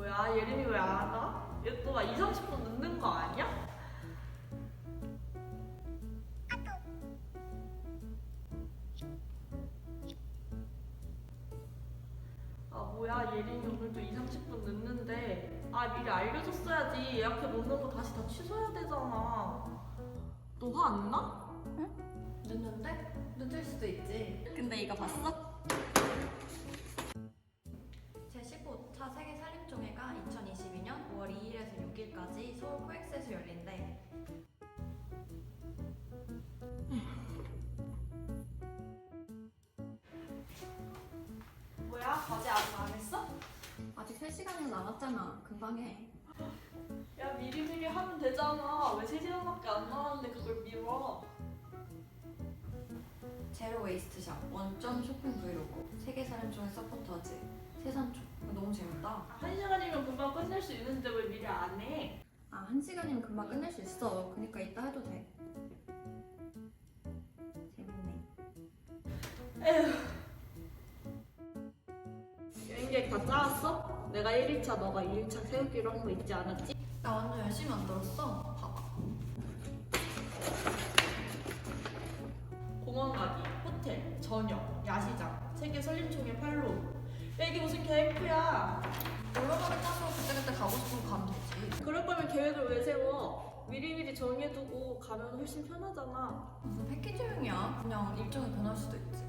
뭐야 예림이 왜 안 와? 얘 또 막 2, 30분 늦는 거 아니야? 아 뭐야 예림이 오늘도 2, 30분 늦는데 아 미리 알려줬어야지 예약해 놓는 거 다시 다 취소해야 되잖아 너 화 안 나? 늦는데? 늦을 수도 있지. 근데 이거 봤어? 코엑스에서 열린대. 뭐야 과제 아직 안 했어? 아직 3시간이나 남았잖아. 금방 해. 야 미리미리 하면 되잖아 왜 3시간밖에 안 남았는데 그걸 미뤄 제로 웨이스트 샵, 원점 쇼핑 브이로그, 세계 살림종회 서포터즈, 세산초. 너무 재밌다. 한 시간이면 금방 끝낼 수 있는데 왜 미리 안 해? 아, 1시간이면 금방 끝낼 수 있어. 그니까 이따 해도 돼. 재밌네. 여행 계획 다 짜왔어? 내가 1일차 너가 2일차 세우기로 한 거 있지 않았지? 나 완전 열심히 만들었어. 봐봐. 공원 가기, 호텔, 저녁, 야시장, 세계 설림총회 팔로 야 이게 무슨 계획표야 여러 가지 짜서 미리미리 정해두고 가면 훨씬 편하잖아 무슨 패키지 여행이야? 그냥 일정이 변할 수도 있지.